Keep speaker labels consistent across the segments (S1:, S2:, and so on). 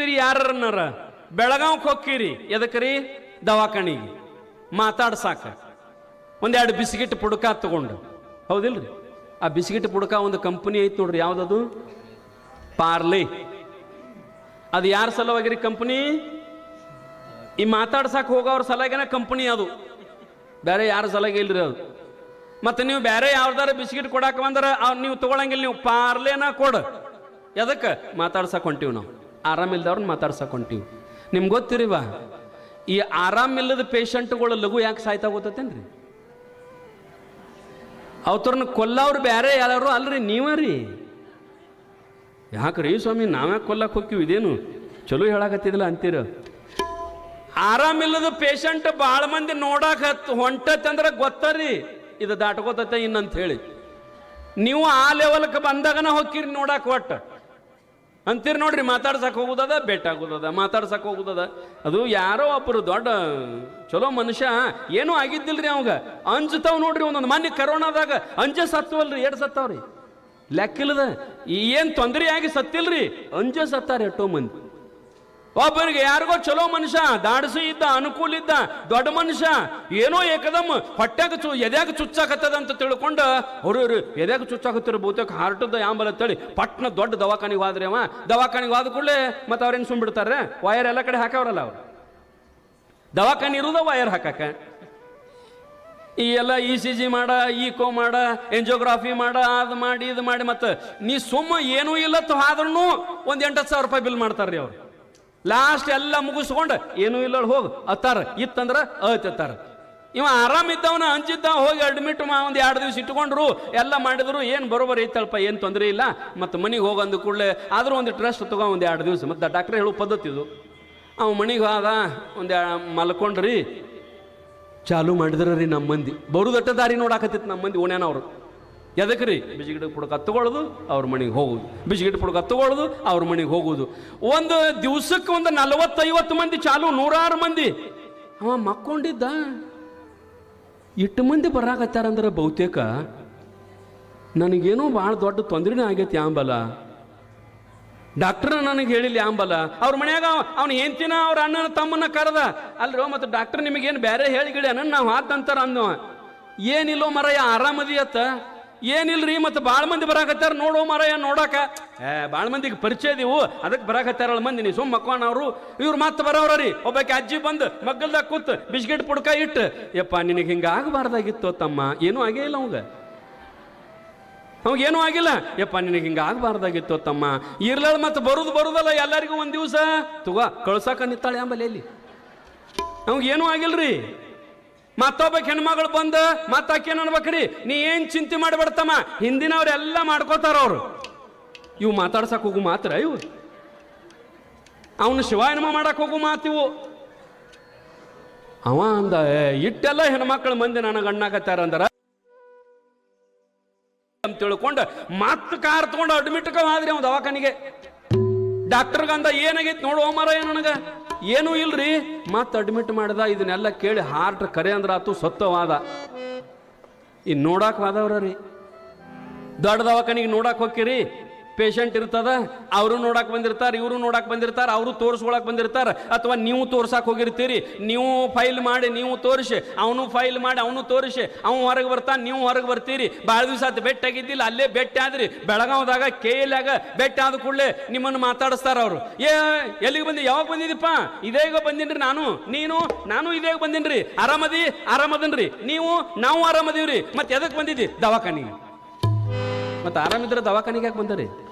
S1: ಕೇಳಿರ್ತೀರಿ ಯಾರನ್ನಾರ? ಬೆಳಗಾವ್కి ಹೋಗ್ತೀರಿ. ಎದಕ್ರಿ? ದವಾಖಾನಿಗೆ. ಮಾತಾಡ್ಸಾಕ ಒಂದೆರಡು ಬಿಸ್ಕಿಟ್ ಪುಡ್ಕ ತಗೊಂಡು. ಹೌದಿಲ್ರಿ? ಆ ಬಿಸ್ಕಿಟ್ ಪುಡ್ಕ ಒಂದು ಕಂಪನಿ ಐತಿ ನೋಡ್ರಿ. ಯಾವ್ದದು? ಪಾರ್ಲಿ. ಅದು ಯಾರ ಸಲುವಾಗಿರಿ ಕಂಪನಿ? ಈ ಮಾತಾಡ್ಸಕ್ ಹೋಗೋವ್ರ ಸಲಗೇನ ಕಂಪನಿ ಅದು. ಬೇರೆ ಯಾರ ಸಲಗೆ ಇಲ್ರಿ ಅದು. ಮತ್ತೆ ನೀವು ಬೇರೆ ಯಾವ್ದಾರ ಬಿಸ್ಕಿಟ್ ಕೊಡಾಕ ಬಂದ್ರ ನೀವು ತಗೊಳಂಗಿಲ್ಲ. ನೀವು ಪಾರ್ಲೇನ ಕೊಡು. ಎದಕ್ಕೆ ಮಾತಾಡ್ಸಕ್ ಹೊಂಟೀವಿ ನಾವು. ಆರಾಮಿಲ್ದವ್ರನ್ನ ಮಾತಾಡ್ಸಕೊಂತೀವಿ ನಿಮ್ಗೆ ಗೊತ್ತಿರಿವ, ಈ ಆರಾಮಿಲ್ಲದ ಪೇಷಂಟ್ಗಳು ಲಘು ಯಾಕೆ ಸಾಯ್ತಾ ಗೊತ್ತೇನ್ರಿ ಅವತರನ್ನ ಕೊಲ್ಲವ್ರು ಬೇರೆ ಯಾರು ಅಲ್ರಿ, ನೀವ ರೀ? ಯಾಕ್ರಿ ಸ್ವಾಮಿ, ನಾವ್ಯಾಕೆ ಕೊಲ್ಲಕ್ಕೆ ಹೋಗ್ತೀವಿ? ಇದೇನು ಚಲೋ ಹೇಳಕತ್ತಿದಿಲ್ಲ ಅಂತೀರ? ಆರಾಮಿಲ್ಲದ ಪೇಷಂಟ್ ಭಾಳ ಮಂದಿ ನೋಡಾಕ ಹೊಂಟತ್ತಂದ್ರೆ ಗೊತ್ತರಿ ಇದು ದಾಟ್ಕೋತೈತೆ ಇನ್ನಂತ ಹೇಳಿ. ನೀವು ಆ ಲೆವೆಲ್ಗೆ ಬಂದಾಗನ ಹೋಗ್ತೀರಿ ನೋಡಕ್ಕೆ ಒಟ್ಟು. ಅಂತೀರಿ ನೋಡ್ರಿ ಮಾತಾಡ್ಸಕ್ಕೆ ಹೋಗುದದ, ಬೆಟ್ಟಾಗೋದದ ಮಾತಾಡ್ಸಕ್ಕೆ ಮಾತಾಡ್ಸಕ್ ಹೋಗುದದ. ಅದು ಯಾರೋ ಒಬ್ಬರು ದೊಡ್ಡ, ಚಲೋ ಮನುಷ್ಯ, ಏನೂ ಆಗಿದ್ದಿಲ್ರಿ ಅವಾಗ. ಅಂಜತಾವ್ ನೋಡ್ರಿ ಒಂದೊಂದು ಮನೆ ಕರೋನಾದಾಗ ಅಂಜ ಸತ್ತವಲ್ರಿ ಎರಡು ಸತ್ತವ್ರಿ. ಲೆಕ್ಕಿಲ್ಲದ, ಏನು ತೊಂದರೆ ಆಗಿ ಸತ್ತಿಲ್ರಿ, ಅಂಜೆ ಸತ್ತಾರ ಎಷ್ಟೋ ಮಂದಿ. ಒಬ್ಬನಿಗೆ ಯಾರಿಗೋ ಚಲೋ ಮನುಷ್ಯ, ದಾಡಸಿ ಇದ್ದ, ಅನುಕೂಲ ಇದ್ದ, ದೊಡ್ಡ ಮನುಷ್ಯ, ಏನೋ ಏಕದಮ್ ಹೊಟ್ಯಾಗ ಚು, ಎದ್ಯಾಗ ಚುಚ್ಚಾಕತ್ತದ ಅಂತ ತಿಳ್ಕೊಂಡು, ಅವ್ರು ಎದ್ಯಾಗ ಚುಚ್ಚಾಕತ್ತಿರ ಬಹುತೇಕ ಹಾರ್ಟದ ಆಂಬಲ ಅಂತೇಳಿ ಪಟ್ನ ದೊಡ್ಡ ದವಾಖಾನಿಗೆ ಹೋದ್ರಿ ಅವ, ದವಾಖಾನಿಗೆ ಹೋದ ಕೂಡಲೇ ಮತ್ತೆ ಅವ್ರೇನು ಸುಮ್ಬಿಡ್ತಾರೆ ವಯರ್ ಎಲ್ಲ ಕಡೆ ಹಾಕವ್ರಲ್ಲ ಅವ್ರು. ದವಾಖಾನೆ ಇರುದ ವಯರ್ ಹಾಕಕ್ಕೆ ಈ ಎಲ್ಲ ಇ ಸಿ ಜಿ ಮಾಡ ಈಕೋ ಮಾಡ ಎಂಜಿಯೋಗ್ರಾಫಿ ಮಾಡ, ಅದು ಮಾಡಿ, ಇದು ಮಾಡಿ ಮತ್ತೆ ನೀ ಸುಮ್ಮ ಏನೂ ಇಲ್ಲ ಆದ್ರೂ ಒಂದು ಎಂಟತ್ತು ಸಾವಿರ ರೂಪಾಯಿ ಬಿಲ್ ಮಾಡ್ತಾರ್ರಿ ಅವ್ರು. ಲಾಸ್ಟ್ ಎಲ್ಲ ಮುಗಿಸ್ಕೊಂಡು, ಏನೂ ಇಲ್ಲ ಹೋಗು, ಅತ್ತಾರ, ಇತ್ತಂದ್ರ ಅತ್ತಾರ. ಇವ ಆರಾಮಿದ್ದವನ ಹಂಚಿದ್ದ ಹೋಗಿ ಅಡ್ಮಿಟ್ ಮಾ, ಒಂದು ಎರಡು ದಿವಸ ಇಟ್ಕೊಂಡ್ರು, ಎಲ್ಲ ಮಾಡಿದ್ರು, ಏನು ಬರೋಬರ್ ಐತಲ್ಪ ಏನು ತೊಂದರೆ ಇಲ್ಲ, ಮತ್ತು ಮನೆಗೆ ಹೋಗಂದು ಕೂಡಲೇ, ಆದರೂ ಒಂದು ಟ್ರಸ್ಟ್ ತಗೋ, ಒಂದು ಎರಡು ದಿವಸ, ಮತ್ತು ಡಾಕ್ಟ್ರೆ ಹೇಳೋ ಪದ್ಧತಿ ಇದು. ಅವ ಮನೆಗೆ ಹೋದ, ಒಂದು ಮಲ್ಕೊಂಡ್ರಿ, ಚಾಲು ಮಾಡಿದ್ರ ರೀ ನಮ್ಮ ಮಂದಿ. ಬರುದಟ್ಟ ದಾರಿ ನೋಡಾಕತ್ತಿತ್ತು ನಮ್ಮ ಮಂದಿ, ಓಣ್ಯಾನವ್ರು. ಎದಕ್ಕೆ ರೀ ಬಿಜಿಗಿಡ ಪುಡಕ ತಗೊಳ್ಳೋದು ಅವ್ರ ಮನೆಗೆ ಹೋಗೋದು. ಬಿಜಿಗಿಡ ಪುಡಕ ತಗೊಳ್ಳೋದು ಅವ್ರ ಮನೆಗೆ ಹೋಗೋದು. ಒಂದು ದಿವಸಕ್ಕೆ ಒಂದು ನಲವತ್ತೈವತ್ತು ಮಂದಿ ಚಾಲು, ನೂರಾರು ಮಂದಿ. ಅವ ಮಕ್ಕೊಂಡಿದ್ದ? ಇಟ್ಟು ಮಂದಿ ಬರಾಕತ್ತಾರಂದ್ರೆ ಬಹುತೇಕ ನನಗೇನೋ ಭಾಳ ದೊಡ್ಡ ತೊಂದರೆನೇ ಆಗೈತಿ ಆಂಬಲ ಡಾಕ್ಟರ್ ನನಗೆ ಹೇಳಿಲ್ಲ ಆಂಬಲ ಅವ್ರ ಮನ್ಯಾಗ ಅವ್ನು ಹೆಂಡ್ತಿನ ಅವ್ರ ಅಣ್ಣನ ತಮ್ಮನ ಕರೆದ. ಅಲ್ರೋ, ಮತ್ತು ಡಾಕ್ಟರ್ ನಿಮಗೇನು ಬೇರೆ ಹೇಳಿಗಿಳಿ ಅನ್ನ ನಾವು ಹಾತಂತಾರ ಅಂದವ ಏನಿಲ್ಲೋ ಮರಯ ಆರಾಮದಿಯತ್ತ ಏನಿಲ್ರಿ ಮತ್ತು ಭಾಳ ಮಂದಿ ಬರಾಕತ್ತಾರ ನೋಡೋ ಮಾರಾಯ, ನೋಡಾಕ. ಏ ಭಾಳ ಮಂದಿಗೆ ಪರಿಚಯ ಇದೀವು ಅದಕ್ಕೆ ಬರಾಕತ್ತಾರಲ್ಲ ಮಂದಿ ನೀ ಸುಮ್ಮ ಮಕ್ಕೋಣ ಅವರು. ಇವ್ರು ಮತ್ತೆ ಬರೋರ ರೀ, ಒಬ್ಬಾಕಿ ಅಜ್ಜಿ ಬಂದು ಮಗ್ಗಲ್ದಾಗ ಕೂತ್ ಬಿಸ್ಕೆಟ್ ಪುಡ್ಕ ಇಟ್ಟು, ಯಪ್ಪ, ನಿನಗೆ ಹಿಂಗೆ ಆಗಬಾರ್ದಾಗಿತ್ತು ತಮ್ಮ, ಏನೂ ಆಗೇ ಇಲ್ಲ ಅವಂಗ. ಅವಾಗೇನೂ ಆಗಿಲ್ಲ, ಯಪ್ಪ, ನಿನಗೆ ಹಿಂಗೆ ಆಗಬಾರ್ದಾಗಿತ್ತು ತಮ್ಮ. ಇರ್ಲಾಳ ಮತ್ತೆ ಬರುದು ಬರುದಲ್ಲ ಎಲ್ಲರಿಗೂ ಒಂದು ದಿವಸ. ತಗೋ, ಕಳ್ಸಾಕ ನಿತ್ತಾಳೆ ಆಮೇಲೆ ಎಲ್ಲಿ ಆಗಿಲ್ಲ ಆಗಿಲ್ರಿ. ಮತ್ತೊಬ್ಬ ಹೆಣ್ಮಗಳು ಬಂದು ಮತ್ತಾಕೇನ್ ಅನ್ಬೇಕ್ರಿ? ನೀ ಏನ್ ಚಿಂತೆ ಮಾಡಿಬಿಡ್ತಮ್ಮ? ಹಿಂದಿನವ್ರೆಲ್ಲ ಮಾಡ್ಕೋತಾರ ಅವ್ರು. ಇವು ಮಾತಾಡ್ಸಕ್ ಹೋಗು ಮಾತ್ರ ಇವು. ಅವನು ಶಿವಾಯನಮ ಮಾಡಕ್ ಹೋಗು ಮಾತಿವು ಅವ ಅಂದ ಇಟ್ಟೆಲ್ಲ ಹೆಣ್ಮಕ್ಳ ಮಂದಿ ನನಗೆ ಅಣ್ಣಾಗತ್ತಾರ ಅಂದ್ರ? ಅಂತ ತಿಳ್ಕೊಂಡು ಮತ್ತೆ ಕಾರ್ ತಗೊಂಡು ಅಡ್ಮಿಟ್ ಆದ್ರಿ ಅವ್ ದವಾಖಾನಿಗೆ. ಡಾಕ್ಟರ್ಗಂದ ಏನಾಗೈತಿ ನೋಡು ಮಾರ ನನಗ? ಏನೂ ಇಲ್ರಿ? ಮತ್ತೆ ಅಡ್ಮಿಟ್ ಮಾಡ್ದ, ಇದನ್ನೆಲ್ಲ ಕೇಳಿ ಹಾರ್ಟ್ ಕರೆ ಅಂದ್ರೆ ಆತು ಸತ್ತವಾದ. ಇನ್ನು ನೋಡಾಕ್ ವಾದವ್ರ ರೀ. ದೊಡ್ಡ ದವಾಖಾನಿಗೆ ನೋಡಾಕ್ ಹೋಗ್ತೀರಿ ಪೇಷಂಟ್ ಇರ್ತದ, ಅವರು ನೋಡಕ್ ಬಂದಿರ್ತಾರೆ, ಇವರು ನೋಡಕ್ ಬಂದಿರ್ತಾರೆ, ಅವರು ತೋರಿಸ್ಕೊಳಕ್ ಬಂದಿರ್ತಾರೆ, ಅಥವಾ ನೀವು ತೋರ್ಸಕ್ ಹೋಗಿರ್ತೀರಿ, ನೀವು ಫೈಲ್ ಮಾಡಿ, ನೀವು ತೋರಿಸಿ, ಅವನು ಫೈಲ್ ಮಾಡಿ, ಅವನು ತೋರಿಸಿ, ಅವನು ಹೊರಗೆ ಬರ್ತಾನೆ, ನೀವು ಹೊರಗೆ ಬರ್ತೀರಿ. ಭಾಳ ದಿವಸ ಅದು ಬೆಟ್ಟ ಆಗಿದ್ದಿಲ್ಲ, ಅಲ್ಲೇ ಬೆಟ್ಟ ಆದ್ರಿ. ಬೆಳಗಾವ್ದಾಗ ಕೆ ಬೆಟ್ಟ ಆದ ಕೂಡಲೇ ನಿಮ್ಮನ್ನು ಮಾತಾಡಿಸ್ತಾರ ಅವರು. ಏ, ಎಲ್ಲಿಗೆ ಬಂದಿ? ಯಾವಾಗ ಬಂದಿದ್ದೀಪ್ಪ? ಇದೇಗ ಬಂದಿನ್ರಿ ನಾನು. ನೀನು? ನಾನು ಇದೇಗ ಬಂದಿನ್ರಿ. ಆರಾಮದಿ? ಆರಾಮದನ್ರಿ. ನೀವು? ನಾವು ಆರಾಮದೀವ್ರಿ. ಮತ್ತೆ ಎದಕ್ಕೆ ಬಂದಿದ್ದಿ? ದವಾಖಾನಿಗೆ. ಮತ್ತೆ ಆರಾಮಿದ್ರೆ ದವಾಖಾನಿಗೆ ಯಾಕೆ ಬಂದರಿ?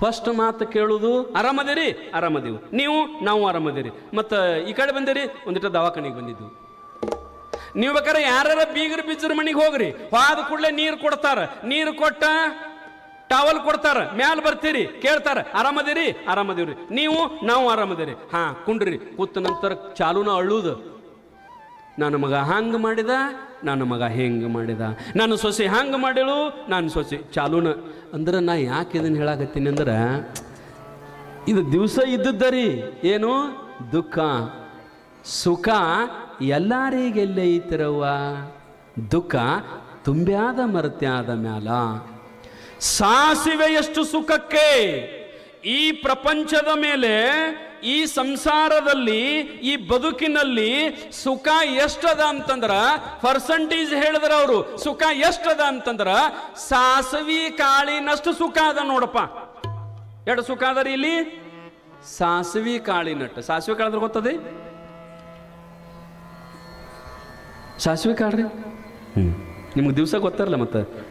S1: ಫಸ್ಟ್ ಮಾತು ಕೇಳುವುದು ಆರಾಮದಿರಿ ಆರಾಮದೀವು ನೀವು, ನಾವು ಆರಾಮದಿರಿ ಮತ್ತು ಈ ಕಡೆ ಬಂದಿರಿ, ಒಂದಿಟ್ಟು ದವಾಖಾನೆಗೆ ಬಂದಿದ್ದು. ನೀವು ಬೇಕಾದ್ರೆ ಯಾರ ಬೀಗರು ಬಿಜ್ಜರ ಮನೆಗೆ ಹೋಗ್ರಿ. ಹಾದ ಕೂಡಲೇ ನೀರು ಕೊಡ್ತಾರೆ. ನೀರು ಕೊಟ್ಟ ಟಾವಲ್ ಕೊಡ್ತಾರ. ಮ್ಯಾಲ ಬರ್ತೀರಿ, ಕೇಳ್ತಾರ ಆರಾಮದಿರಿ ಆರಾಮದಿವ್ರಿ ನೀವು, ನಾವು ಆರಾಮದಿರಿ ಹಾ, ಕುಂಡ್ರಿ. ಕೂತ ನಂತರ ಚಾಲೂನ ಅಳುವುದು ನನ್ನ ಮಗ ಹಂಗೆ ಮಾಡಿದ, ನನ್ನ ಮಗ ಹೆಂಗೆ ಮಾಡಿದ. ನಾನು ಸೊಸೆ ಹಂಗೆ ಮಾಡಿಳು ನಾನು ಸೊಸೆ ಚಾಲೂನ. ಅಂದ್ರೆ ನಾ ಯಾಕೆ ಇದನ್ನು ಹೇಳಾಕತ್ತೀನಿ ಅಂದ್ರೆ, ಇದು ದಿವಸ ಇದ್ದದ್ದರಿ ಏನು? ದುಃಖ. ಸುಖ ಎಲ್ಲರಿಗೆಲ್ಲ ಐತಿರವ್ವ. ದುಃಖ ತುಂಬ್ಯಾದ ಮರತ್ಯಾದ ಮ್ಯಾಲ. ಸಾಸಿವೆ ಎಷ್ಟು ಸುಖಕ್ಕೆ? ಈ ಪ್ರಪಂಚದ ಮೇಲೆ ಈ ಸಂಸಾರದಲ್ಲಿ, ಈ ಬದುಕಿನಲ್ಲಿ ಸುಖ ಎಷ್ಟದ ಅಂತಂದ್ರ ಪರ್ಸಂಟೇಜ್ ಹೇಳಿದ್ರ ಅವರು, ಸುಖ ಎಷ್ಟದ ಅಂತಂದ್ರ, ಸಾಸವಿ ಕಾಳಿನಷ್ಟು ಸುಖ ಅದ ನೋಡಪ್ಪ. ಎರಡು ಸುಖ ಅದರಿ ಇಲ್ಲಿ? ಸಾಸವಿ ಕಾಳಿನಟ್ಟು ಸಾಸಿವೆ ಕಾಳದ್ರ ಗೊತ್ತದೆ? ಸಾಸಿವೆ ಕಾಳ್ರಿ ಹ್ಞೂ ನಿಮ್ಗೆ ದಿವಸ ಗೊತ್ತಾರಲ್ಲ ಮತ್ತೆ?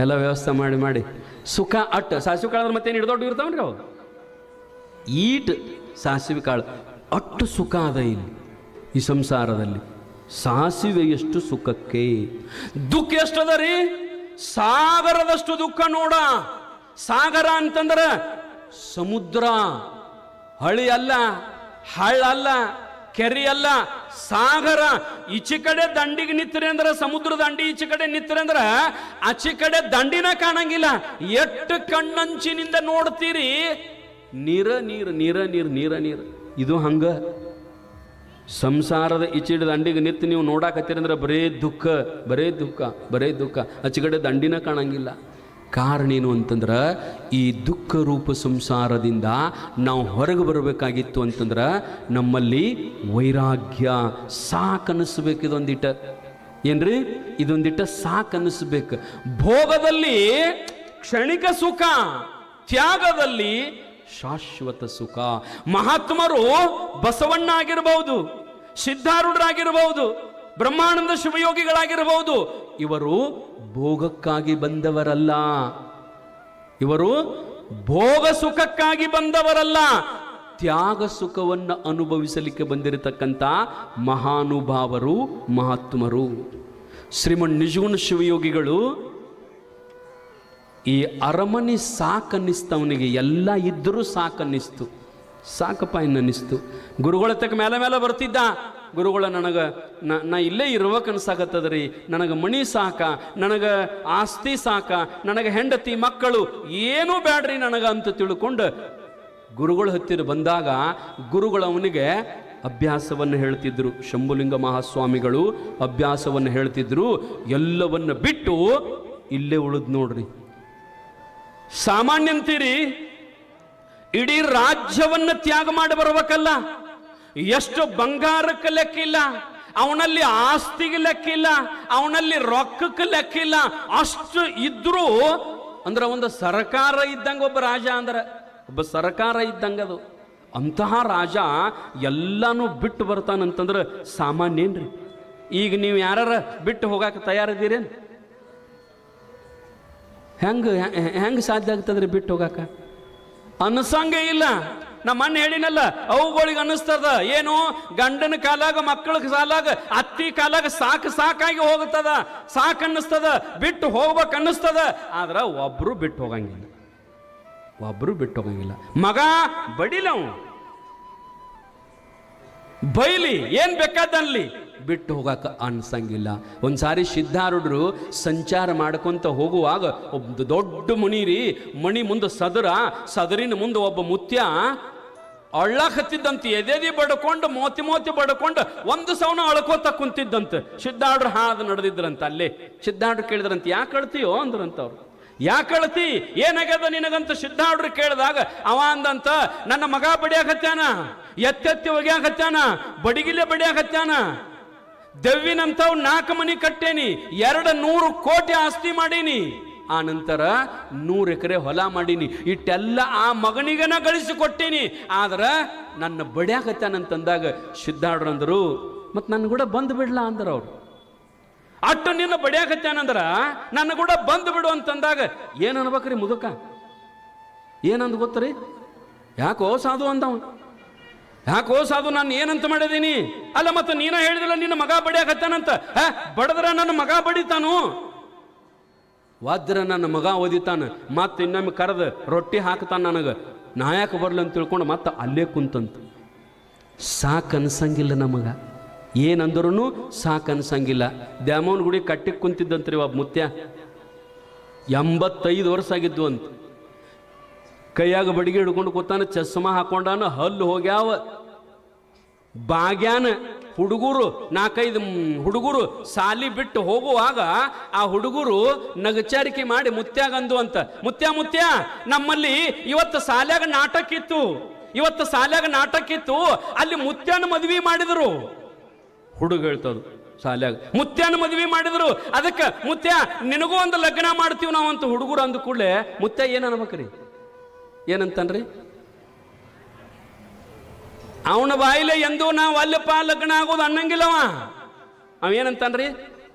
S1: ಎಲ್ಲ ವ್ಯವಸ್ಥೆ ಮಾಡಿ ಮಾಡಿ. ಸುಖ ಅಟ್ ಸಾಸಿವೆ ಕಾಳದ್ರ ಮತ್ತೇನು ಹಿಡ್ದೊಡ್ಡು ಇರ್ತಾವನ್ರಿ ಅವು? ಈಟ್. ಸಾಸಿವೆ ಕಾಳು ಅಷ್ಟು ಸುಖ ಅದ ಇಲ್ಲಿ ಈ ಸಂಸಾರದಲ್ಲಿ. ಸಾಸಿವೆ ಎಷ್ಟು ಸುಖಕ್ಕೆ? ದುಃಖ ಎಷ್ಟದ ರೀ? ಸಾಗರದಷ್ಟು ದುಃಖ ನೋಡ. ಸಾಗರ ಅಂತಂದ್ರೆ ಸಮುದ್ರ, ಹಳಿ ಅಲ್ಲ, ಹಳ್ಳ ಅಲ್ಲ, ಕೆರೆ ಅಲ್ಲ, ಸಾಗರ. ಈಚೆ ಕಡೆ ದಂಡಿಗೆ ನಿತ್ತರೆ ಅಂದ್ರ ಸಮುದ್ರ ದಂಡಿ, ಈಚೆ ಕಡೆ ನಿತ್ತರೆ ಅಂದ್ರ ಆಚೆ ಕಡೆ ದಂಡಿನ ಕಾಣಂಗಿಲ್ಲ. ಎಷ್ಟು ಕಣ್ಣಂಚಿನಿಂದ ನೋಡ್ತೀರಿ? ನೀರ, ನೀರು ನೀರ ನೀರು ನೀರ, ನೀರು. ಇದು ಹಂಗ? ಸಂಸಾರದ ಈಚಿಡ ದಂಡಿಗೆ ನಿಂತು ನೀವು ನೋಡಾಕತ್ತೀರಿ ಅಂದ್ರೆ ಬರೇ ದುಃಖ ಬರೇ ದುಃಖ ಬರೇ ದುಃಖ. ಅಚ್ಚಿಗಡೆ ದಂಡಿನ ಕಾಣಂಗಿಲ್ಲ. ಕಾರಣ ಏನು ಅಂತಂದ್ರೆ, ಈ ದುಃಖ ರೂಪ ಸಂಸಾರದಿಂದ ನಾವು ಹೊರಗೆ ಬರಬೇಕಾಗಿತ್ತು ಅಂತಂದ್ರೆ ನಮ್ಮಲ್ಲಿ ವೈರಾಗ್ಯ ಸಾಕನಿಸ್ಬೇಕು ಇದೊಂದಿಟ ಏನ್ರಿ? ಇದೊಂದಿಟ ಸಾಕನ್ನಿಸ್ಬೇಕು ಭೋಗದಲ್ಲಿ ಕ್ಷಣಿಕ ಸುಖ, ತ್ಯಾಗದಲ್ಲಿ ಶಾಶ್ವತ ಸುಖ. ಮಹಾತ್ಮರು ಬಸವಣ್ಣ ಆಗಿರಬಹುದು ಸಿದ್ಧಾರೂಢರಾಗಿರಬಹುದು ಬ್ರಹ್ಮಾನಂದ ಶಿವಯೋಗಿಗಳಾಗಿರಬಹುದು ಇವರು ಭೋಗಕ್ಕಾಗಿ ಬಂದವರಲ್ಲ. ಇವರು ಭೋಗ ಸುಖಕ್ಕಾಗಿ ಬಂದವರಲ್ಲ. ತ್ಯಾಗ ಸುಖವನ್ನು ಅನುಭವಿಸಲಿಕ್ಕೆ ಬಂದಿರತಕ್ಕಂಥ ಮಹಾನುಭಾವರು, ಮಹಾತ್ಮರು. ಶ್ರೀಮನ್ ನಿಜಗುಣ ಶಿವಯೋಗಿಗಳು ಈ ಅರಮನೆ ಸಾಕನ್ನಿಸ್ತವನಿಗೆ ಎಲ್ಲ ಇದ್ದರೂ ಸಾಕನ್ನಿಸ್ತು. ಸಾಕಪ್ಪ ಇನ್ನಿಸ್ತು ಗುರುಗಳ ತಕ್ಕ ಮೇಲೆ ಮೇಲೆ ಬರ್ತಿದ್ದ. ಗುರುಗಳ ನನಗೆ ನಾ ಇಲ್ಲೇ ಇರ್ಬೇಕು ಅನ್ಸಾಕತ್ತದ್ರಿ ನನಗೆ ಮಣಿ ಸಾಕ, ನನಗೆ ಆಸ್ತಿ ಸಾಕ, ನನಗೆ ಹೆಂಡತಿ ಮಕ್ಕಳು ಏನೂ ಬ್ಯಾಡ್ರಿ ನನಗೆ ಅಂತ ತಿಳ್ಕೊಂಡು ಗುರುಗಳ ಹತ್ತಿರ ಬಂದಾಗ ಗುರುಗಳು ಅವನಿಗೆ ಅಭ್ಯಾಸವನ್ನು ಹೇಳ್ತಿದ್ರು. ಶಂಭುಲಿಂಗ ಮಹಾಸ್ವಾಮಿಗಳು ಅಭ್ಯಾಸವನ್ನು ಹೇಳ್ತಿದ್ರು. ಎಲ್ಲವನ್ನು ಬಿಟ್ಟು ಇಲ್ಲೇ ಉಳಿದ್ ನೋಡ್ರಿ. ಸಾಮಾನ್ಯ ಅಂತೀರಿ ಇಡೀ ರಾಜ್ಯವನ್ನ ತ್ಯಾಗ ಮಾಡಿ ಬರಬೇಕಲ್ಲ. ಎಷ್ಟು ಬಂಗಾರಕ್ಕೆ ಲೆಕ್ಕಿಲ್ಲ, ಅವನಲ್ಲಿ ಆಸ್ತಿಗೆ ಲೆಕ್ಕಿಲ್ಲ, ಅವನಲ್ಲಿ ರೊಕ್ಕಕ್ಕೆ ಲೆಕ್ಕಿಲ್ಲ. ಅಷ್ಟು ಇದ್ರೂ, ಅಂದ್ರೆ ಒಂದು ಸರ್ಕಾರ ಇದ್ದಂಗೆ ಒಬ್ಬ ರಾಜ ಅಂದ್ರೆ, ಒಬ್ಬ ಸರ್ಕಾರ ಇದ್ದಂಗೆ ಅದು. ಅಂತಹ ರಾಜ ಎಲ್ಲಾನು ಬಿಟ್ಟು ಬರ್ತಾನಂತಂದ್ರೆ ಸಾಮಾನ್ಯ ಏನ್ರಿ ಈಗ ನೀವು ಯಾರ ಬಿಟ್ಟು ಹೋಗಕ್ಕೆ ತಯಾರಿದ್ದೀರೇನು? ಹೆಂಗೆ ಹೆಂಗೆ ಸಾಧ್ಯ ಆಗ್ತದ್ರಿ ಬಿಟ್ಟು ಹೋಗಾಕ? ಅನ್ಸಂಗೆ ಇಲ್ಲ. ನಮ್ಮ ಅಣ್ಣ ಹೇಳಿನಲ್ಲ, ಅವುಗಳಿಗೆ ಅನ್ನಿಸ್ತದ ಏನು? ಗಂಡನ ಕಾಲಾಗ ಮಕ್ಕಳ ಸಾಲಾಗ, ಅತ್ತಿ ಕಾಲಾಗ ಸಾಕು ಸಾಕಾಗಿ ಹೋಗುತ್ತದ ಸಾಕು ಅನ್ನಿಸ್ತದ. ಬಿಟ್ಟು ಹೋಗ್ಬೇಕು ಅನ್ನಿಸ್ತದ. ಆದ್ರೆ ಒಬ್ರು ಬಿಟ್ಟು ಹೋಗಂಗಿಲ್ಲ. ಒಬ್ರು ಬಿಟ್ಟು ಹೋಗಂಗಿಲ್ಲ. ಮಗ ಬಡಿಲ ಅವ ಬೈಲಿ, ಏನ್ ಬೇಕಾದಲ್ಲಿ ಬಿಟ್ಟು ಹೋಗಕ್ಕೆ ಅನ್ಸಂಗಿಲ್ಲ. ಒಂದು ಸಾರಿ ಸಿದ್ಧಾರೂಢರು ಸಂಚಾರ ಮಾಡ್ಕೊತ ಹೋಗುವಾಗ ಒಬ್ಬ ದೊಡ್ಡ ಮುನಿರಿ ಮಣಿ ಮುಂದೆ ಸದರ, ಸದರಿನ ಮುಂದೆ ಒಬ್ಬ ಮುತ್ಯ ಅಳ್ಳಾಕತ್ತಿದ್ದಂತ, ಎದೆದಿ ಬಡ್ಕೊಂಡು, ಮೋತಿ ಮೋತಿ ಬಡ್ಕೊಂಡು ಒಂದು ಸವನ ಅಳ್ಕೋತ ಕುಂತಿದ್ದಂತೆ. ಸಿದ್ಧಾರ್ಡ್ರು ಹಾದು ನಡೆದಿದ್ರಂತ ಅಲ್ಲಿ. ಸಿದ್ಧಾರ್ಡ್ರು ಕೇಳಿದ್ರಂತ, ಯಾಕೆ ಅಳ್ತೀಯೋ ಅಂದ್ರಂತ ಅವ್ರು. ಯಾಕೆ ಅಳ್ತಿ? ಏನಾಗ್ಯದ ನಿನಗಂತ? ಸಿದ್ಧಾರ್ಡ್ರು ಕೇಳಿದಾಗ, ಅವ ಅಂದಂತ, ನನ್ನ ಮಗ ಬಡಿಯಾಕತ್ಯಾನ ಎತ್ತೆತ್ತಿ ಒಗ್ಯಾಕತ್ಯಾನ ಬಡಿಗಿಲೆ ಬಡಿಯಾಕತ್ಯಾನ ದೆವ್ವಿನಂತವ್ ನಾಲ್ಕು ಮನೆ ಕಟ್ಟೇನಿ, ಎರಡು ನೂರು ಕೋಟಿ ಆಸ್ತಿ ಮಾಡೀನಿ. ಆ ನಂತರ ನೂರು ಎಕರೆ ಹೊಲ ಮಾಡೀನಿ. ಇಟ್ಟೆಲ್ಲ ಆ ಮಗನಿಗನ ಗಳಿಸಿಕೊಟ್ಟೀನಿ. ಆದ್ರೆ ನನ್ನ ಬಡಿಯಾಕತ್ತಾನಂತಂದಾಗ ಸಿದ್ಧಾಡ್ರಂದರು ಮತ್ತು ನನ್ನ ಕೂಡ ಬಂದು ಬಿಡ್ಲ? ಅಂದ್ರ ಅವ್ರು. ಅಟ್ಟು ನಿನ್ನ ಬಡಿಯಾಕತ್ತಾನಂದ್ರ ನನ್ನ ಕೂಡ ಬಂದು ಬಿಡು ಅಂತಂದಾಗ, ಏನು ಮುದುಕ? ಏನಂದ್ ಗೊತ್ತರಿ? ಯಾಕೋ ಸಾಧು ಅಂದವ ಯಾಕೋ ಸಾಧು, ನಾನು ಏನಂತ ಮಾಡಿದೀನಿ ಅಲ್ಲ, ಮತ್ತೆ ನೀನ ಹೇಳಿದಿಲ್ಲ ನಿನ್ನ ಮಗ ಬಡಿಯಾಕತ್ತಾನಂತ. ಹಾ, ಬಡದ್ರ ನನ್ನ ಮಗ ಬಡಿತಾನು. ವಾದ್ರ ನನ್ನ ಮಗ ಓದಿತಾನ. ಮತ್ತೆ ಇನ್ನೊಮ್ಮೆ ಕರೆದು ರೊಟ್ಟಿ ಹಾಕ್ತಾನ ನನಗೆ. ನಾಯಕ ಬರ್ಲಿ ಅಂತ ತಿಳ್ಕೊಂಡು ಮತ್ತೆ ಅಲ್ಲೇ ಕುಂತಂತ. ಸಾಕನ್ಸಂಗಿಲ್ಲ ನಮಗ. ಏನಂದ್ರೂ ಸಾಕನ್ಸಂಗಿಲ್ಲ ದ್ಯಾಮೋನ್ ಗುಡಿ ಕಟ್ಟಿಗೆ ಕುಂತಿದ್ದಂತ್ರಿ ಒಬ್ಬ ಮುತ್ಯ. ಎಂಬತ್ತೈದು ವರ್ಷ ಆಗಿದ್ದು ಅಂತ. ಕೈಯಾಗ ಬಡಿಗೆ ಹಿಡ್ಕೊಂಡು ಕೂತಾನ, ಚಸ್ಮಾ ಹಾಕೊಂಡಾನ, ಹಲ್ಲು ಹೋಗ್ಯಾವ. ಬಾಗ್ಯಾನ ಹುಡುಗರು ನಾಲ್ಕೈದು ಹುಡುಗರು ಸಾಲಿ ಬಿಟ್ಟು ಹೋಗುವಾಗ ಆ ಹುಡುಗರು ನಗಚಾರಿಕೆ ಮಾಡಿ ಮುತ್ಯಾಗಂದು ಅಂತ, ಮುತ್ಯ ಮುತ್ಯ, ನಮ್ಮಲ್ಲಿ ಇವತ್ತು ಸಾಲ್ಯಾಗ ನಾಟಕ ಇತ್ತು, ಇವತ್ತು ಸಾಲ್ಯಾಗ ನಾಟಕ ಇತ್ತು, ಅಲ್ಲಿ ಮುತ್ಯಾನ ಮದುವೆ ಮಾಡಿದರು. ಹುಡುಗ ಹೇಳ್ತದು ಸಾಲ್ಯಾಗ, ಮುತ್ಯಾನ ಮದುವೆ ಮಾಡಿದ್ರು, ಅದಕ್ಕೆ ಮುತ್ಯ, ನಿನಗೂ ಒಂದು ಲಗ್ನ ಮಾಡ್ತೀವಿ ನಾವು ಅಂತ ಹುಡುಗರು ಅಂದ ಕೂಡಲೇ ಮುತ್ಯ ಏನು ಅನ್ಬೇಕ್ರಿ? ಏನಂತನ್ರಿ? ಅವನ ಬಾಯಿಲೆ ಎಂದು ನಾವು ಅಲ್ಲಪ್ಪ ಲಗ್ನ ಆಗೋದು ಅನ್ನಂಗಿಲ್ಲವ. ಅವೇನಂತಾನ್ರಿ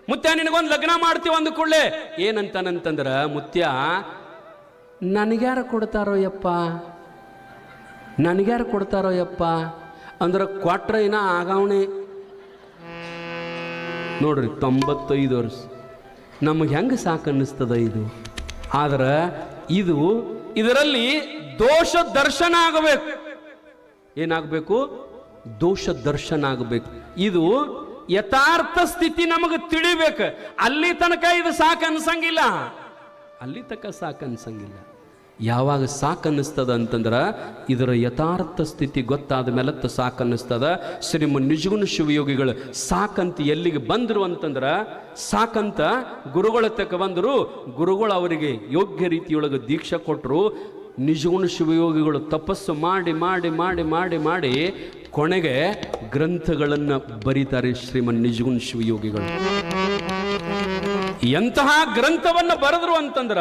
S1: ಮುತ್ಯ, ನಿನಗೊಂದು ಲಗ್ನ ಮಾಡ್ತೀವಿ ಅಂದ ಕೂಡಲೇ. ಏನಂತಾನಂತಂದ್ರ, ಮುತ್ಯ, ನನಗ್ಯಾರ ಕೊಡ್ತಾರೋ ಯಪ್ಪ? ನನಗ್ಯಾರು ಕೊಡ್ತಾರೋ ಯಪ್ಪ? ಅಂದ್ರೆ ಕ್ವಾಟ್ರ ಏನ ಆಗವಣೆ ನೋಡ್ರಿ, ತೊಂಬತ್ತೈದು ವರ್ಷ. ನಮಗೆ ಹೆಂಗೆ ಸಾಕು ಅನ್ನಿಸ್ತದ ಇದು? ಆದ್ರೆ, ಇದು, ಇದರಲ್ಲಿ ದೋಷ ದರ್ಶನ ಆಗಬೇಕು ಏನಾಗಬೇಕು? ದೋಷ ದರ್ಶನ ಆಗಬೇಕು ಇದು ಯಥಾರ್ಥ ಸ್ಥಿತಿ ನಮಗೆ ತಿಳಿಬೇಕು. ಅಲ್ಲಿ ತನಕ ಇದು ಸಾಕು ಅನ್ಸಂಗಿಲ್ಲ. ಅಲ್ಲಿ ತನಕ ಸಾಕು ಅನ್ಸಂಗಿಲ್ಲ. ಯಾವಾಗ ಸಾಕು ಅನ್ನಿಸ್ತದ ಅಂತಂದ್ರೆ ಇದರ ಯಥಾರ್ಥ ಸ್ಥಿತಿ ಗೊತ್ತಾದ ಮೇಲೆ ಸಾಕು ಅನ್ನಿಸ್ತದ. ಶ್ರೀಮ ನಿಜಗುಣ ಶಿವಯೋಗಿಗಳು ಸಾಕಂತ ಎಲ್ಲಿಗೆ ಬಂದರು ಅಂತಂದ್ರೆ ಸಾಕಂತ ಗುರುಗಳ ತಕ್ಕ ಬಂದರು. ಗುರುಗಳು ಅವರಿಗೆ ಯೋಗ್ಯ ರೀತಿಯೊಳಗೆ ದೀಕ್ಷೆ ಕೊಟ್ಟರು ನಿಜಗುಣ ಶಿವಯೋಗಿಗಳು ತಪಸ್ಸು ಮಾಡಿ ಮಾಡಿ ಮಾಡಿ ಮಾಡಿ ಮಾಡಿ ಕೊನೆಗೆ ಗ್ರಂಥಗಳನ್ನು ಬರೀತಾರೆ ಶ್ರೀಮನ್ ನಿಜಗುಣ ಶಿವಯೋಗಿಗಳು. ಎಂತಹ ಗ್ರಂಥವನ್ನು ಬರೆದ್ರು ಅಂತಂದ್ರ,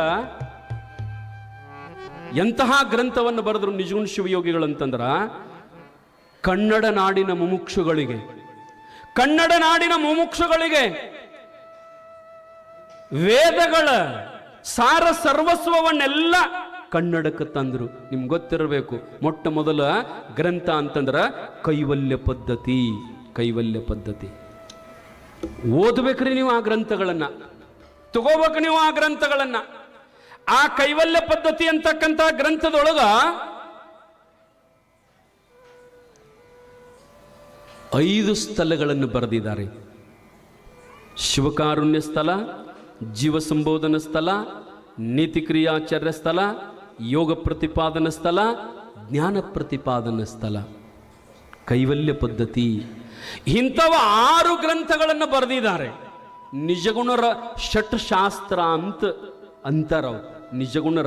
S1: ಎಂತಹ ಗ್ರಂಥವನ್ನು ಬರೆದ್ರು ನಿಜಗುಣ ಶಿವಯೋಗಿಗಳು ಅಂತಂದ್ರ, ಕನ್ನಡ ನಾಡಿನ ಮುಮುಕ್ಷುಗಳಿಗೆ, ಕನ್ನಡ ನಾಡಿನ ಮುಮುಕ್ಷುಗಳಿಗೆ ವೇದಗಳ ಸಾರ ಸರ್ವಸ್ವವನ್ನೆಲ್ಲ ಕನ್ನಡಕ್ಕೆ ತಂದರು. ನಿಮ್ಗೆ ಗೊತ್ತಿರಬೇಕು, ಮೊಟ್ಟ ಮೊದಲ ಗ್ರಂಥ ಅಂತಂದ್ರ ಕೈವಲ್ಯ ಪದ್ಧತಿ ಕೈವಲ್ಯ ಪದ್ಧತಿ. ಓದಬೇಕ್ರಿ ನೀವು ಆ ಗ್ರಂಥಗಳನ್ನು, ತಗೋಬೇಕು ನೀವು ಆ ಗ್ರಂಥಗಳನ್ನು. ಆ ಕೈವಲ್ಯ ಪದ್ಧತಿ ಅಂತಕ್ಕಂಥ ಗ್ರಂಥದೊಳಗ ಐದು ಸ್ಥಳಗಳನ್ನು ಬರೆದಿದ್ದಾರೆ. ಶಿವಕಾರುಣ್ಯ ಸ್ಥಳ ಜೀವ ಸಂಬೋಧನ ಸ್ಥಳ ನೀತಿ ಕ್ರಿಯಾಚಾರ್ಯ ಸ್ಥಳ ಯೋಗ ಪ್ರತಿಪಾದನ ಸ್ಥಳ, ಜ್ಞಾನ ಪ್ರತಿಪಾದನ ಸ್ಥಳ. ಕೈವಲ್ಯ ಪದ್ಧತಿ. ಇಂಥವ ಆರು ಗ್ರಂಥಗಳನ್ನು ಬರೆದಿದ್ದಾರೆ. ನಿಜಗುಣರ ಷಟ್ ಶಾಸ್ತ್ರ ಅಂತ ಅಂತಾರ ನಿಜಗುಣರ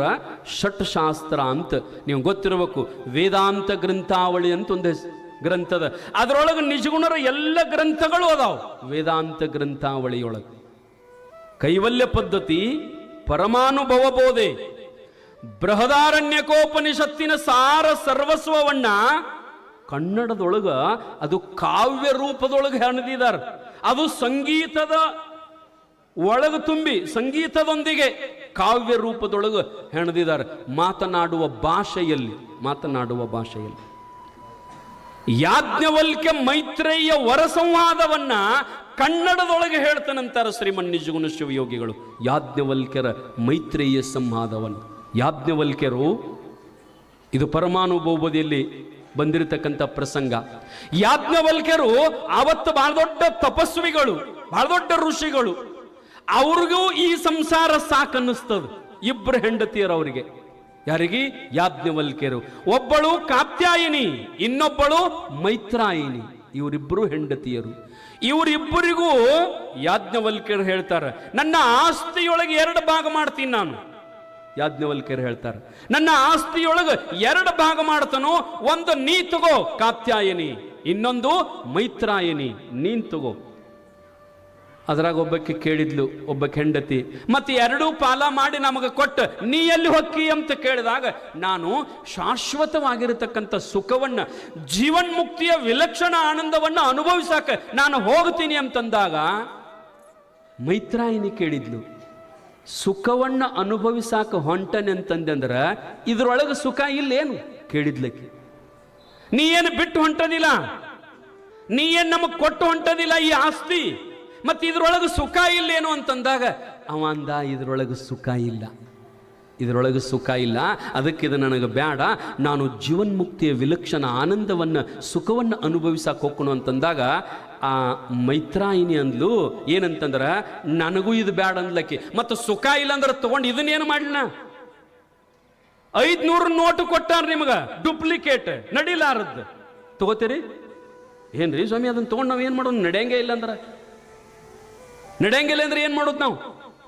S1: ಷಟ್ ಶಾಸ್ತ್ರ ಅಂತ. ನೀವು ಗೊತ್ತಿರಬೇಕು, ವೇದಾಂತ ಗ್ರಂಥಾವಳಿ ಅಂತ ಒಂದು ಗ್ರಂಥದ ಅದರೊಳಗೆ ನಿಜಗುಣರ ಎಲ್ಲ ಗ್ರಂಥಗಳು ಅದಾವ. ವೇದಾಂತ ಗ್ರಂಥಾವಳಿಯೊಳಗೆ. ಕೈವಲ್ಯ ಪದ್ಧತಿ, ಪರಮಾನುಭವ ಬೋಧೆ. ಬೃಹದಾರಣ್ಯಕೋಪನಿಷತ್ತಿನ ಸಾರ ಸರ್ವಸ್ವವನ್ನ ಕನ್ನಡದೊಳಗ ಅದು ಕಾವ್ಯ ರೂಪದೊಳಗೆ ಹೆಣದಿದ್ದಾರೆ ಅದು ಸಂಗೀತದ ಒಳಗೆ ತುಂಬಿ ಸಂಗೀತದೊಂದಿಗೆ ಕಾವ್ಯ ರೂಪದೊಳಗೆ ಹೆಣದಿದ್ದಾರೆ ಮಾತನಾಡುವ ಭಾಷೆಯಲ್ಲಿ ಮಾತನಾಡುವ ಭಾಷೆಯಲ್ಲಿ. ಯಾಜ್ಞವಲ್ಕ್ಯ ಮೈತ್ರೇಯ ವರ ಸಂವಾದವನ್ನ ಕನ್ನಡದೊಳಗೆ ಹೇಳ್ತಾನಂತಾರ ಶ್ರೀಮನ್ ನಿಜಗುಣ ಶಿವಯೋಗಿಗಳು. ಯಾಜ್ಞವಲ್ಕ್ಯರ ಮೈತ್ರೇಯ ಸಂವಾದವನ್ನು. ಯಾಜ್ಞವಲ್ಕ್ಯರು ಇದು ಪರಮಾನುಭವದಲ್ಲಿ ಬಂದಿರತಕ್ಕಂಥ ಪ್ರಸಂಗ. ಯಾಜ್ಞವಲ್ಕ್ಯರು ಆವತ್ತು ಬಹಳ ದೊಡ್ಡ ತಪಸ್ವಿಗಳು ಬಹಳ ದೊಡ್ಡ ಋಷಿಗಳು, ಅವ್ರಿಗೂ ಈ ಸಂಸಾರ ಸಾಕನ್ನಿಸ್ತದ ಇಬ್ಬರು ಹೆಂಡತಿಯರು ಅವರಿಗೆ. ಯಾರಿಗೆ? ಯಾಜ್ಞವಲ್ಕ್ಯರು ಒಬ್ಬಳು ಕಾತ್ಯಾಯಿನಿ, ಇನ್ನೊಬ್ಬಳು ಮೈತ್ರಾಯಿನಿ ಇವರಿಬ್ಬರು ಹೆಂಡತಿಯರು. ಇವರಿಬ್ಬರಿಗೂ ಯಾಜ್ಞವಲ್ಕ್ಯರು ಹೇಳ್ತಾರೆ, ನನ್ನ ಆಸ್ತಿಯೊಳಗೆ ಎರಡು ಭಾಗ ಮಾಡ್ತೀನಿ ನಾನು. ಯಾಜ್ಞವಲ್ಕ್ಯರು ಹೇಳ್ತಾರೆ, ನನ್ನ ಆಸ್ತಿಯೊಳಗೆ ಎರಡು ಭಾಗ ಮಾಡ್ತಾನೋ, ಒಂದು ನೀ ತಗೋ, ಕಾತ್ಯಾಯನಿ, ಇನ್ನೊಂದು ಮೈತ್ರಾಯನಿ, ನೀನ್ ತಗೋ. ಅದ್ರಾಗ ಒಬ್ಬಕ್ಕೆ ಕೇಳಿದ್ಲು ಒಬ್ಬ ಹೆಂಡತಿ, ಮತ್ತೆ ಎರಡೂ ಪಾಲ ಮಾಡಿ ನಮಗೆ ಕೊಟ್ಟು ನೀ ಎಲ್ಲಿ ಹೊಕ್ಕಿ? ಅಂತ ಕೇಳಿದಾಗ, ನಾನು ಶಾಶ್ವತವಾಗಿರತಕ್ಕಂಥ ಸುಖವನ್ನ, ಜೀವನ್ಮುಕ್ತಿಯ ವಿಲಕ್ಷಣ ಆನಂದವನ್ನು ಅನುಭವಿಸಾಕ ನಾನು ಹೋಗ್ತೀನಿ ಅಂತಂದಾಗ ಮೈತ್ರಾಯಿನಿ ಕೇಳಿದ್ಲು ಸುಖವನ್ನ ಅನುಭವಿಸಾಕ ಹೊಂಟನೆ ಅಂತಂದಂದ್ರ ಇದ್ರೊಳಗೆ ಸುಖ ಇಲ್ಲೇನು? ಕೇಳಿದ್ಲಕ್ಕೆ. ನೀ ಏನು ಬಿಟ್ಟು ಹೊಂಟದಿಲ್ಲ? ನೀ ಏನು ನಮಗೆ ಕೊಟ್ಟು ಹೊಂಟದಿಲ್ಲ ಈ ಆಸ್ತಿ? ಮತ್ತೆ ಇದ್ರೊಳಗೆ ಸುಖ ಇಲ್ಲೇನು ಅಂತಂದಾಗ, ಅವ ಅಂದ, ಇದ್ರೊಳಗೆ ಸುಖ ಇಲ್ಲ. ಇದರೊಳಗೆ ಸುಖ ಇಲ್ಲ. ಅದಕ್ಕೆ ಇದು ನನಗೆ ಬೇಡ ನಾನು ಜೀವನ್ಮುಕ್ತಿಯ ವಿಲಕ್ಷಣ ಆನಂದವನ್ನು, ಸುಖವನ್ನು ಅನುಭವಿಸಕ್ಕೆ ಹೋಗ್ಕೊನು ಅಂತಂದಾಗ ಆ ಮೈತ್ರಾಯಿನಿ ಅಂದ್ಲು, ಏನಂತಂದ್ರ, ನನಗೂ ಇದು ಬೇಡ ಅಂದ್ಲಕ್ಕೆ, ಮತ್ತು ಸುಖ ಇಲ್ಲ ಅಂದ್ರೆ ತಗೊಂಡು ಇದನ್ನೇನು ಮಾಡಲಿನ ಐದ್ನೂರು ನೋಟು ಕೊಟ್ಟಾರ ನಿಮಗ, ಡೂಪ್ಲಿಕೇಟ್ ನಡಿಲಾರದ್ದು ತಗೋತೀರಿ? ಏನ್ರಿ ಸ್ವಾಮಿ ಅದನ್ನ ತೊಗೊಂಡು ನಾವು ಏನು ಮಾಡೋದು? ನಡೆಯಂಗೆ ಇಲ್ಲ ಅಂದ್ರೆ ನಡೆಯಂಗಿಲ್ಲ ಅಂದ್ರೆ ಏನು ಮಾಡೋದು ನಾವು?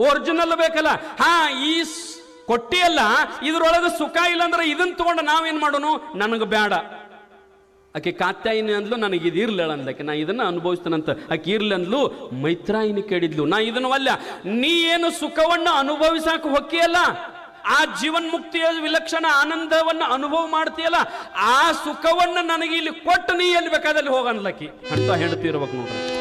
S1: ಒರಿಜಿನಲ್ ಬೇಕಲ್ಲ. ಹಾ, ಈ ಕೊಟ್ಟಿಯಲ್ಲ, ಇದ್ರೊಳಗೆ ಸುಖ ಇಲ್ಲ ಅಂದ್ರೆ ಇದನ್ನ ತಗೊಂಡು ನಾವೇನ್ ಮಾಡೋನು? ನನಗೆ ಬೇಡ ಆಕೆ ಕಾತ್ಯಾಯಿನಿ ಅಂದ್ಲು, ನನಗೆ ಇದು ಇರ್ಲಿಲ್ಲ ಅಂದಕ್ಕೆ, ನಾ ಇದನ್ನ ಅನುಭವಿಸ್ತಾನಂತ ಆಕೆ ಇರ್ಲಿ ಅಂದ್ಲು, ಮೈತ್ರಾಯಿನಿ ಕೇಳಿದ್ಲು, ನಾ ಇದನ್ನು ಅಲ್ಲ. ನೀ ಏನು ಸುಖವನ್ನು ಅನುಭವಿಸಾಕ ಹೊಕ್ಕಿಯಲ್ಲ? ಆ ಜೀವನ್ ಮುಕ್ತಿಯ ವಿಲಕ್ಷಣ ಆನಂದವನ್ನು ಅನುಭವ ಮಾಡ್ತೀಯಲ್ಲ? ಆ ಸುಖವನ್ನು ನನಗೆ ಇಲ್ಲಿ ಕೊಟ್ಟು ನೀ ಎಲ್ಲಿ ಬೇಕಾದಲ್ಲಿ ಹೋಗನ್ಲಕ್ಕಿ ಅಂತ ಹೆಂಡತಿ ಇರ್ಬೇಕು ನೋಡ್ರಿ.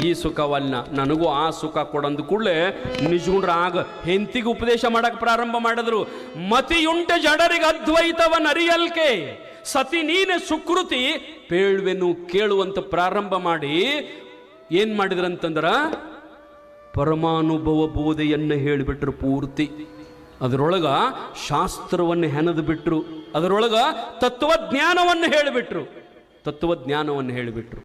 S1: ಈ ಸುಖವಲ್ಲ ನನಗೂ ಆ ಸುಖ ಕೊಡಂದು ಕೂಡಲೇ ನಿಜಗುಂಡ್ರ ಆಗ ಹೆಂತಿಗೆ ಉಪದೇಶ ಮಾಡಕ್ಕೆ ಪ್ರಾರಂಭ ಮಾಡಿದ್ರು. ಮತಿಯುಂಟ ಜಡರಿಗೆ ಅದ್ವೈತವನ್ನು ಅರಿಯಲ್ಕೆ. ಸತಿ ನೀನೆ ಸುಕೃತಿ ಪೇಳ್ವೆನು ಕೇಳುವಂತ ಪ್ರಾರಂಭ ಮಾಡಿ ಏನ್ ಮಾಡಿದ್ರಂತಂದ್ರ ಪರಮಾನುಭವ ಬೋಧೆಯನ್ನು ಹೇಳಿಬಿಟ್ರು ಪೂರ್ತಿ. ಅದರೊಳಗ ಶಾಸ್ತ್ರವನ್ನು ಹೆಣದು ಬಿಟ್ರು. ಅದರೊಳಗ ತತ್ವಜ್ಞಾನವನ್ನು ಹೇಳಿಬಿಟ್ರು. ತತ್ವಜ್ಞಾನವನ್ನು ಹೇಳಿಬಿಟ್ರು.